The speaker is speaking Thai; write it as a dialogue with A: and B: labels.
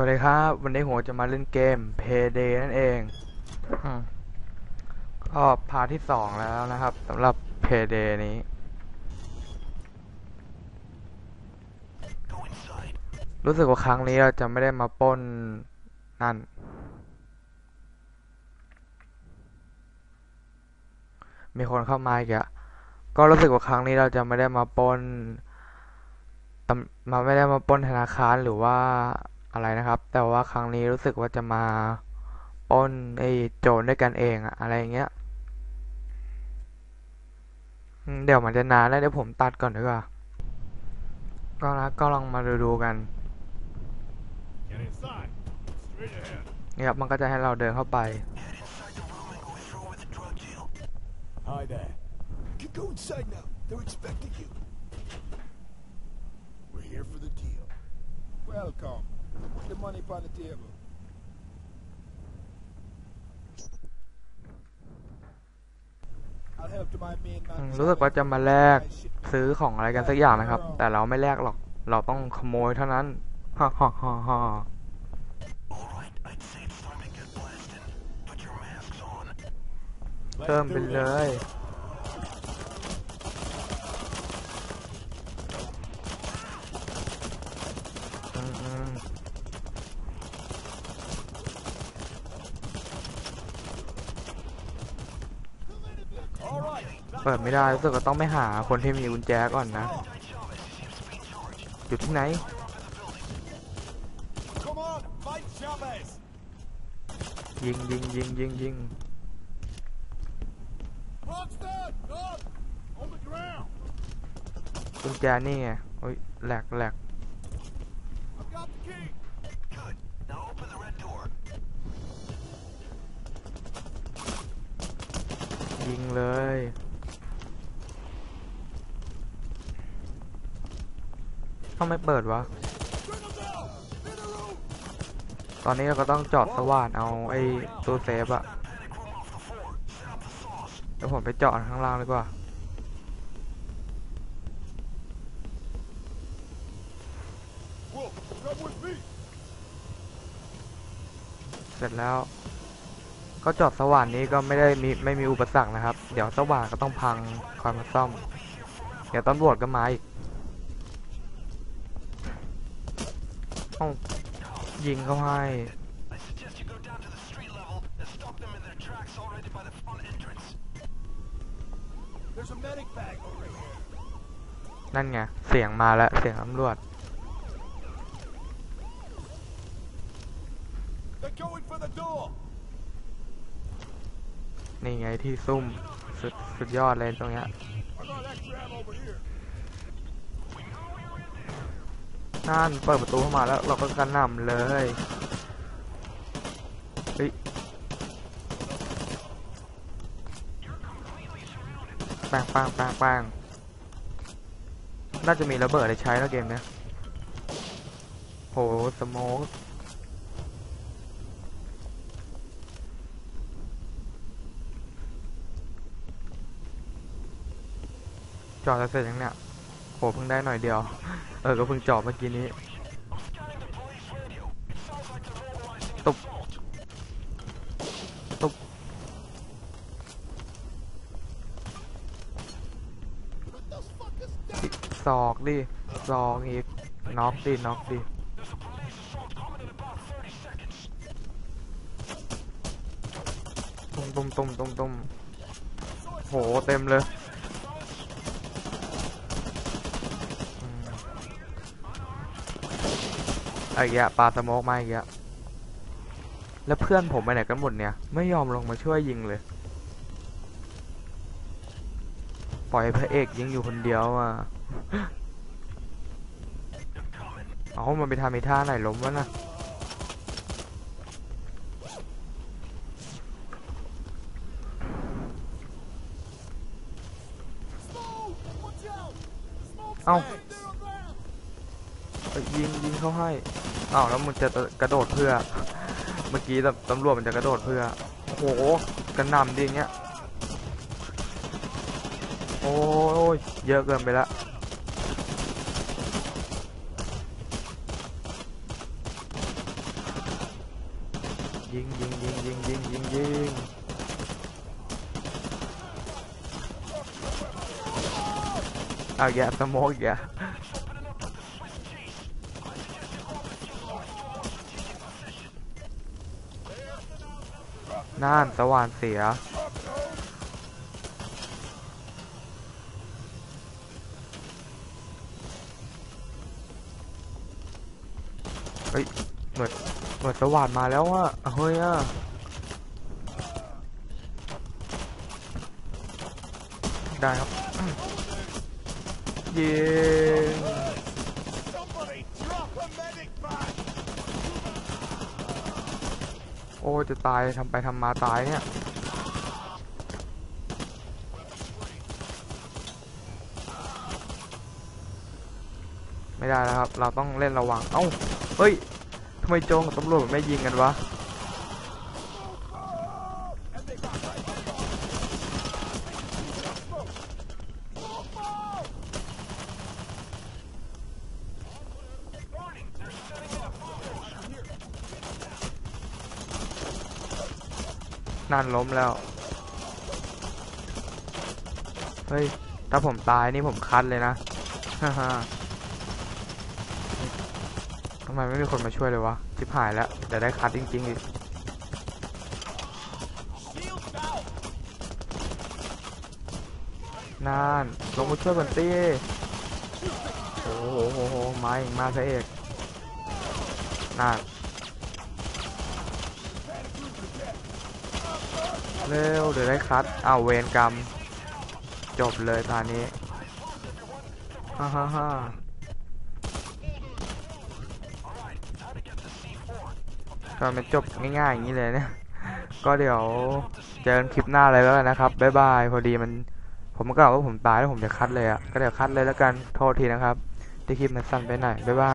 A: วัสดีครับ วันนี้ผมจะมาเล่นเกม Payday นั่นเองอืมก็พาร์ทที่สองแล้วนะครับสำหรับ Payday นี้ รู้สึกว่าครั้งนี้เราจะไม่ได้มาปล้นนั่น มีคนเข้ามาอีกอะก็รู้สึกว่าครั้งนี้เราจะไม่ได้มาปล้นตำมาไม่ได้มาปล้นธนาคารหรือว่า อะไรนะครับ แต่ว่าครั้งนี้รู้สึกว่าจะมาป้นไอ้โจรด้วยกันเองอะอะไรอย่างเงี้ยเดี๋ยวมันจะนานแล้วเดี๋ยวผมตัดก่อนดีกว่า ก็นะก็ลองมาดูดูกันเนี่ยครับมันก็จะให้เราเดินเข้าไป
B: Hi there.
C: You go inside now. They're expecting you. We're here for the deal. Welcome. Put the money upon the table.
A: อืมรู้สึกว่าจะมาแลก ซื้อของอะไรกันสักอย่างนะครับ แต่เราไม่แลกหรอก เราต้องขโมยเท่านั้นฮ่าฮ่าฮ่าฮ่าเพิ่มไปเลย อืมอืม
B: All right.
A: เเปิดไม่ได้รู้สึกว่าต้องไปหาคนที่มีกุญแจก่อนนะ อยู่ที่ไหน ยิงยิงยิงยิงยิงกุญแจนี่ไงโอ้ยแหลกแหลกยิงเลย ทำไมเปิดวะ ตอนนี้เราก็ต้องจอดสว่านเอาไอ้ตู้เซฟอะเดี๋ยวผมไปจอดข้างล่างดีกว่า เสร็จแล้ว ก็จอดสว่านนี้ก็ไม่ได้มีไม่มีอุปสรรคนะครับ เดี๋ยวสว่านก็ต้องพังคอยมาซ่อม เดี๋ยวตำรวจก็มาอีกเอ้า ยิงเขาให้
C: I suggest you go down to the street level and stop them in their tracks already by the front entrance.
B: There's a medic bag over here.
A: นั่นไง เสียงมาแล้ว เสียงตำรวจ
B: They're going for the door.
A: นี่ไงที่ซุ่ม สุดสุดยอดเลยตรงเนี้ย นั่นเปิดประตูเข้ามาแล้วเราก็กระหน่ำเลยเฮ้ยแป้งปังปังปังน่าจะมีระเบิดให้ใช้แล้วเกมเนี้ยโหสโมกจอดจะเสร็จยังเนี่ย โหเพิ่งได้หน่อยเดียว เออ ก็เพิ่งจอบเมื่อกี้นี้ ตุบ ตุบอิศอกดิศอกอีก น็อกดิ น็อกดิตุ้มตุ้มตุ้มตุ้มตุ้มโห เต็มเลย เอาอีกแล้วปลาสโมกมาอีกแล้วแล้วเพื่อนผมไปไหนกันหมดเนี่ย ไม่ยอมลงมาช่วยยิงเลย ปล่อยพระเอกยิงอยู่คนเดียวอะเอามันไปทำอีท่าไหนล้มวะนะเอ้า
B: They're around.
A: ไป ยิงยิงเขาให้อ้าวแล้วมันจะกระโดดเพื่อ เมื่อกี้ตำรวจมันจะกระโดดเพื่อโอ้โหกระหน่ำดีองเงี้ยโอ้ยเยอะเกินไปละยิงยิงยิงยิงยิงยิงยิงเอาแกสโมกแก น่านสว่านเสีย เฮ้ยเหมือนเหมือนสว่านมาแล้วอะเฮ้ยอะได้ครับ
B: เยิ
A: โอ้จะตายทำไปทำมาตายเนี่ยไม่ได้แล้วครับ เราต้องเล่นระวัง เอ้า เฮ้ยทำไมโจงกับตำรวจไม่ยิงกันวะ นั่นล้มแล้ว เฮ้ย ถ้าผมตายนี่ผมคัดเลยนะฮ่าฮ่าทำไมไม่มีคนมาช่วยเลยวะชิบหายแล้วเดี๋ยวได้คัดจริงๆอีกนั่นลงมาช่วยกันตี้โอ้โหโหโหมาอีกมาซะเอกนั่น เร็วเดี๋ยวได้คัดอ้าวเวรกรรม จบเลยตอนนี้ฮ่าฮ่าฮ่าตอนมันจบง่ายๆอย่างนี้เลยเนี่ยก็เดี๋ยวเจอกันคลิปหน้าเลยแล้วกันนะครับบ๊ายบายพอดีมัน ผมก็กล่าวว่าผมตายแล้วผมจะคัดเลยอะ่ะก็เดี๋ยวคัดเลยแล้วกันโทษทีนะครับที่คลิปมันสั้นไปหน่อยบ๊ายบาย